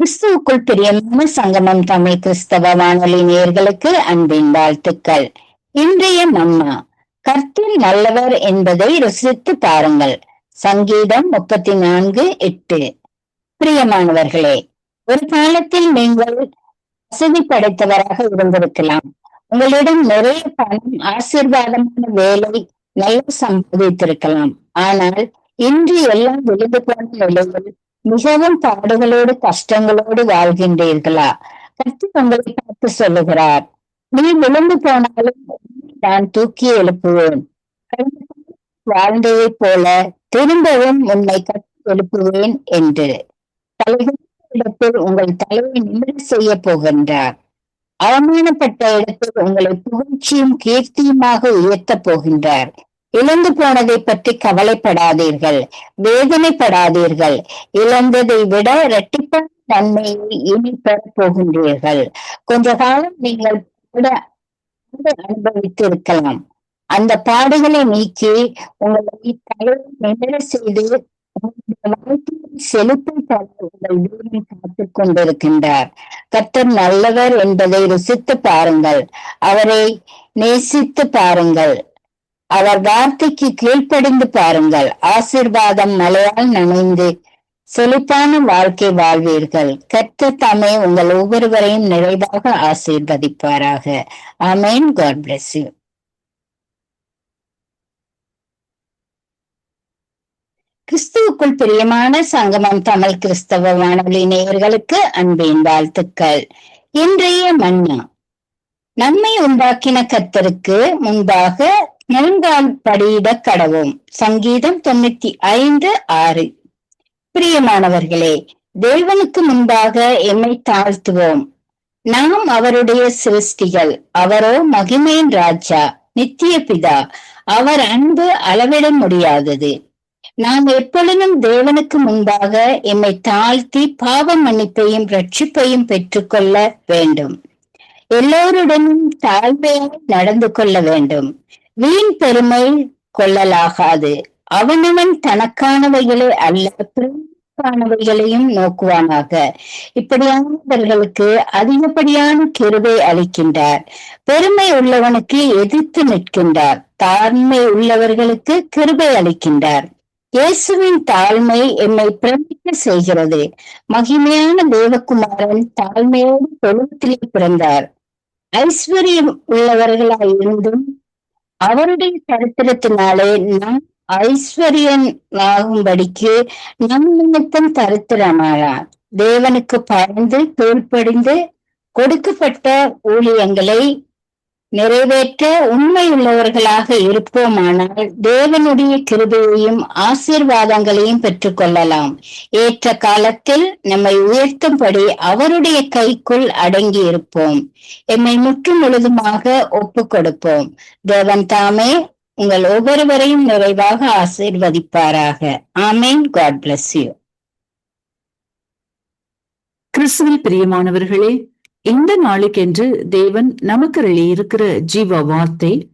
கிறிஸ்துவுக்குள் பிரியமான சங்கமம் தமிழ் கிறிஸ்தவ வானொலி நேர்களுக்கு அன்பின் வாழ்த்துக்கள். இன்றைய மன்னா கர்த்தர் நல்லவர் என்பதை ருசித்து பாருங்கள். சங்கீதம் முப்பத்தி நான்கு எட்டு. பிரியமானவர்களே ஒரு காலத்தில் நீங்கள் வசதி படைத்தவராக இருந்திருக்கலாம். உங்களிடம் நிறைய பணம் ஆசீர்வாதமான வேலை நல்ல சம்பாதித்திருக்கலாம். ஆனால் இன்று எல்லாம் விழுந்து போன நிலையில் மிகவும் பாடுகளோடு கஷ்டங்களோடு வாழ்கின்றீர்களா? கத்தி உங்களை பார்த்து சொல்லுகிறார். நீ விழுந்து போனாலும் நான் தூக்கி எழுப்புவேன். வாழ்ந்ததைப் போல திரும்பவும் உன்னை கட்டி எழுப்புவேன் என்று. இடத்தில் உங்கள் தலையை நிமிர செய்ய போகின்றார். அவமானப்பட்ட இடத்தில் உங்களை புகழ்ச்சியும் கீர்த்தியுமாக உயர்த்தப் போகின்றார். இழந்து போனதை பற்றி கவலைப்படாதீர்கள் வேதனைப்படாதீர்கள். இழந்ததை விட இரட்டிப்பான நன்மையை இனி பெறப் போகின்றீர்கள். கொஞ்ச காலம் நீங்கள் அனுபவித்து இருக்கலாம் அந்த பாடுகளை நீக்கி உங்களை தலையை நிமிர செய்து செலுத்தை தர உங்கள் தேவன் காத்துக் கொண்டிருக்கின்றார். கர்த்தர் நல்லவர் என்பதை ருசித்து பாருங்கள். அவரை நேசித்து பாருங்கள். அவர் வார்த்தைக்கு கீழ்ப்படிந்து பாருங்கள். ஆசிர்வாதம் மலையால் நனைந்து செழிப்பான வாழ்க்கை வாழ்வீர்கள். கர்த்த தாமே உங்கள் ஒவ்வொருவரையும் நிறைவாக ஆசீர்வதிப்பாராக. ஆமேன். காட் பிளஸ் யூ கிறிஸ்துவுக்குள் பிரியமான சங்கமம் தமிழ் கிறிஸ்தவ வானொலி நேயர்களுக்கு அன்பின் வாழ்த்துக்கள். இன்றைய மன்னா. நன்மை உண்டாக்கின கத்தருக்கு முன்பாக முழங்கால் படியிட கடவும். சங்கீதம் தொண்ணூத்தி ஐந்து ஆறு. பிரியமானவர்களே தேவனுக்கு முன்பாக எம்மை தாழ்த்துவோம். நாம் அவருடைய சிருஷ்டிகள் அவரோ மகிமையின் ராஜா நித்திய பிதா. அவர் அன்பு அளவிட முடியாதது. நாம் எப்பொழுதும் தேவனுக்கு முன்பாக எம்மை தாழ்த்தி பாவ மன்னிப்பையும் ரட்சிப்பையும் பெற்றுக்கொள்ள வேண்டும். எல்லோருடனும் தாழ்மையாக நடந்து கொள்ள வேண்டும். வீண் பெருமை கொள்ளலாகாது. அவனவன் தனக்கானவைகளை அல்ல பிறக்கானவைகளையும் நோக்குவானாக. இப்படியானவர்களுக்கு அதிகப்படியான கிருபை அளிக்கின்றார். பெருமை உள்ளவனுக்கு எதிர்த்து நிற்கின்றார். தாழ்மை உள்ளவர்களுக்கு கிருபை அளிக்கின்றார். இயேசுவின் தாழ்மை என்னை பிரமிக்க செய்கிறது. மகிமையான தேவகுமாரன் தாழ்மையோடு தொழுவத்திலே பிறந்தார். ஐஸ்வர்யம் உள்ளவர்களாய் இருந்தும் அவருடைய சரித்திரத்தினாலே நம் ஐஸ்வர்யன் ஆகும்படிக்கு நம் நிமித்தம் தரித்திரமானார். தேவனுக்கு பயந்து தோல்படிந்து கொடுக்கப்பட்ட ஊழியங்களை நிறைவேற்ற உண்மை உள்ளவர்களாக இருப்போமானால் தேவனுடைய கிருபையையும் ஆசீர்வாதங்களையும் பெற்றுக்கொள்ளலாம். ஏற்ற காலத்தில் நம்மை உயர்த்தும்படி அவருடைய கைக்குள் அடங்கி இருப்போம். எம்மை முற்றும் முழுதுமாக ஒப்பு கொடுப்போம் தேவன் தாமே உங்கள் ஒவ்வொருவரையும் நிறைவாக ஆசீர்வதிப்பாராக. ஆமேன். காட் பிளஸ் யூ கிறிஸ்துவில் பிரியமானவர்களே இந்த நாளுக்கென்று தேவன் நமக்கு இருக்கிற ஜீவ வார்த்தை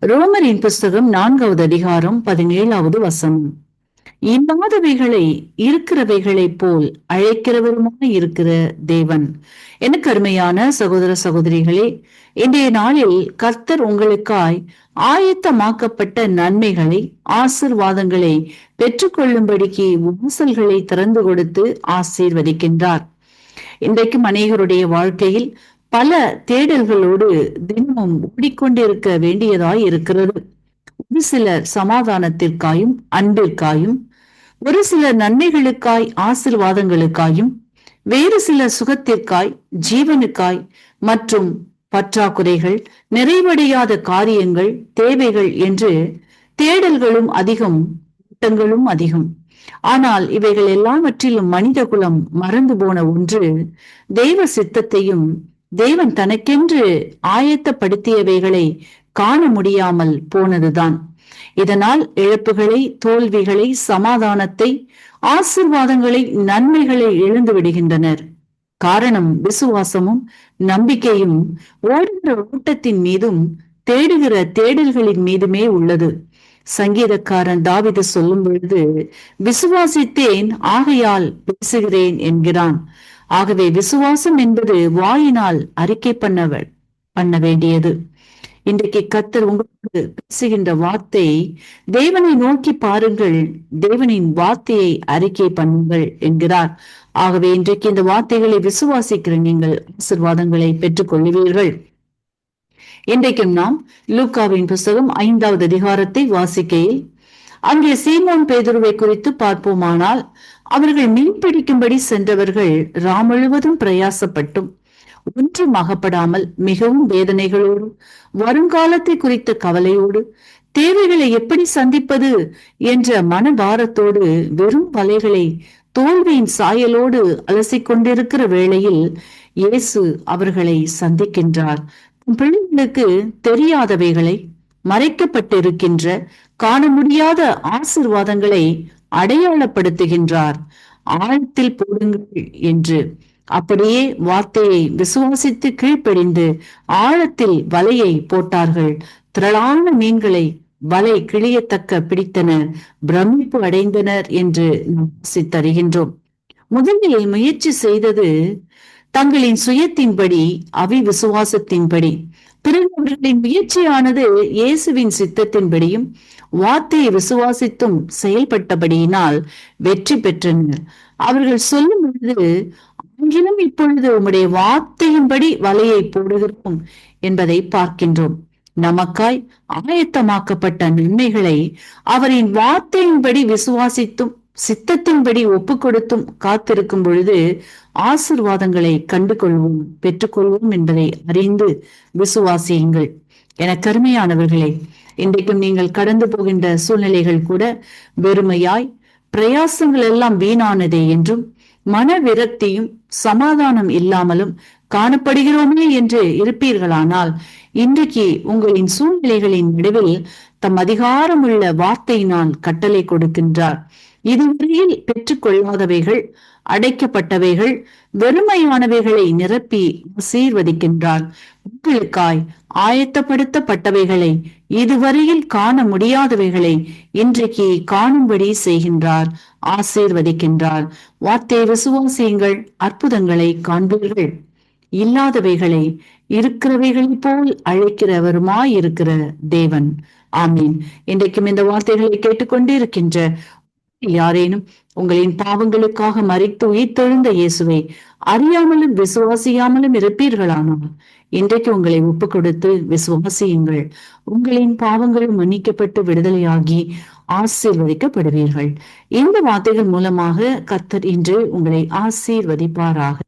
ரோமரின் புஸ்தகம் நான்காவது அதிகாரம் பதினேழாவது வசனம். இல்லாதவைகளை இருக்கிறவைகளைப் போல் அழைக்கிறவருமாக இருக்கிற தேவன். எனக்கு அருமையான சகோதர சகோதரிகளே இன்றைய நாளில் கர்த்தர் உங்களுக்காய் ஆயத்தமாக்கப்பட்ட நன்மைகளை ஆசிர்வாதங்களை பெற்றுக்கொள்ளும்படிக்கு வாசல்களை திறந்து கொடுத்து ஆசீர்வதிக்கின்றார். இன்றைக்கும் அநேகருடைய வாழ்க்கையில் பல தேடல்களோடு தினமும் ஓடிக்கொண்டிருக்க வேண்டியதாய் இருக்கிறது. ஒரு சிலர் சமாதானத்திற்காயும் அன்பிற்காயும் ஒரு சில நன்மைகளுக்காய் ஆசிர்வாதங்களுக்காயும் வேறு சில சுகத்திற்காய் ஜீவனுக்காய் மற்றும் பற்றாக்குறைகள் நிறைவடையாத காரியங்கள் தேவைகள் என்று தேடல்களும் அதிகம் கூட்டங்களும் அதிகம். ஆனால் இவைகள் எல்லாவற்றிலும் மனித குலம் மறந்து போன ஒன்று தெய்வ சித்தத்தையும் தேவன் தனக்கென்று ஆயத்தப்படுத்தியவைகளை காண முடியாமல் போனதுதான். இதனால் இழப்புகளை தோல்விகளை சமாதானத்தை ஆசிர்வாதங்களை நன்மைகளை இழந்து விடுகின்றனர். காரணம் விசுவாசமும் நம்பிக்கையும் ஓடுகிற ஓட்டத்தின் மீதும் தேடுகிற தேடல்களின் மீதுமே உள்ளது. சங்கீதக்காரன் தாவிது சொல்லும் பொழுது விசுவாசித்தேன் ஆகையால் பேசுகிறேன் என்கிறான். ஆகவே விசுவாசம் என்பது வாயினால் அறிக்கை பண்ணவர் பண்ண வேண்டியது. இன்றைக்கு கத்தர் உங்களுக்கு பேசுகின்ற வார்த்தை தேவனை நோக்கி பாருங்கள் தேவனின் வார்த்தையை அறிக்கை பண்ணுங்கள் என்கிறார். ஆகவே இன்றைக்கு இந்த வார்த்தைகளை விசுவாசிக்கிற நீங்கள் ஆசிர்வாதங்களை பெற்றுக் கொள்வீர்கள் இன்றைக்கும் நாம் லூக்காவின் புஸ்தகம் ஐந்தாவது அதிகாரத்தை வாசிக்கையில் அங்கே சீமோன் பேதுருவை குறித்து பார்ப்போமானால் அவர்கள் மீன் பிடிக்கும்படி சென்றவர்கள் ராம் முழுவதும் பிரயாசப்பட்டும். ஒன்றும் அகப்படாமல் மிகவும் வேதனைகளோடு வருங்காலத்தை குறித்த கவலையோடு தேவைகளை எப்படி சந்திப்பது என்ற மனபாரத்தோடு வெறும் வலைகளை தோல்வியின் சாயலோடு அலசிக் கொண்டிருக்கிற வேளையில் இயேசு அவர்களை சந்திக்கின்றார். பிள்ளைகளுக்கு தெரியாதவைகளை மறைக்கப்பட்டிருக்கின்ற காண முடியாத ஆசிர்வாதங்களை அடையாளப்படுத்துகின்றார். ஆழத்தில் போடுங்கள் என்று அப்படியே வார்த்தையை விசுவாசித்து கீழ்ப்படிந்து ஆழத்தில் வலையை போட்டார்கள். திரளான மீன்களை வலை கிழியத்தக்க பிடித்தனர் பிரமிப்பு அடைந்தனர் என்று தருகின்றோம் முதலில் முயற்சி செய்தது தங்களின் சுயத்தின்படி அவிவிசுவாசத்தின்படி. பிறகு அவர்களின் முயற்சியானது இயேசுவின் சித்தத்தின்படியும் வார்த்தையை விசுவாசித்தும் செயல்பட்டபடியினால் வெற்றி பெற்றனர் அவர்கள் சொல்லும் பொழுது ஆங்கிலும் இப்பொழுது உம்முடைய வார்த்தையின்படி வலையை போடுகிறோம் என்பதை பார்க்கின்றோம். நமக்காய் ஆயத்தமாக்கப்பட்ட நன்மைகளை அவரின் வார்த்தையின்படி விசுவாசித்தும் சித்தத்தின்படி ஒப்பு கொடுத்தும் காத்திருக்கும் பொழுது ஆசிர்வாதங்களை கண்டு கொள்வோம் பெற்றுக்கொள்வோம் என்பதை அறிந்து விசுவாசியுங்கள். என கருமையானவர்களே இன்றைக்கும் நீங்கள் கடந்து போகின்ற சூழ்நிலைகள் கூட வெறுமையாய் பிரயாசங்கள் எல்லாம் வீணானதே என்றும் மன விரக்தியும் சமாதானம் இல்லாமலும் காணப்படுகிறோமே என்று இருப்பீர்களானால் இன்றைக்கு உங்களின் சூழ்நிலைகளின் நடுவில் தம் அதிகாரமுள்ள வார்த்தையினால் கட்டளை கொடுக்கின்றார். இதுவரையில் பெற்றுக்கொள்ளாதவைகள் அடைக்கப்பட்டவைகள் வெறுமையானவைகளை நிரப்பி ஆசீர்வதிக்கின்றான் உங்களுக்காய் ஆயத்தப்படுத்தப்பட்டவைகளை இதுவரையில் காண முடியாதவைகளை இன்றைக்கு காணும்படி செய்கின்றார் ஆசீர்வதிக்கின்றார். வார்த்தை விசுவாசியங்கள் அற்புதங்களை காண்பீர்கள். இல்லாதவைகளை இருக்கிறவைகளை போல் அழைக்கிறவருமாய் இருக்கிற தேவன். ஆமீன். இன்றைக்கும் இந்த வார்த்தைகளை கேட்டுக்கொண்டே இருக்கின்ற யாரேனும் உங்களின் பாவங்களுக்காக மறித்து உயிர்த்தெழுந்த இயேசுவை அறியாமலும் விசுவாசியாமலும் இருப்பீர்களானால் இன்றைக்கு உங்களை ஒப்பு கொடுத்து விசுவாசியுங்கள். உங்களின் பாவங்களும் மன்னிக்கப்பட்டு விடுதலையாகி ஆசீர்வதிக்கப்படுவீர்கள். இந்த வார்த்தைகள் மூலமாக கர்த்தர் இன்று உங்களை ஆசீர்வதிப்பாராக.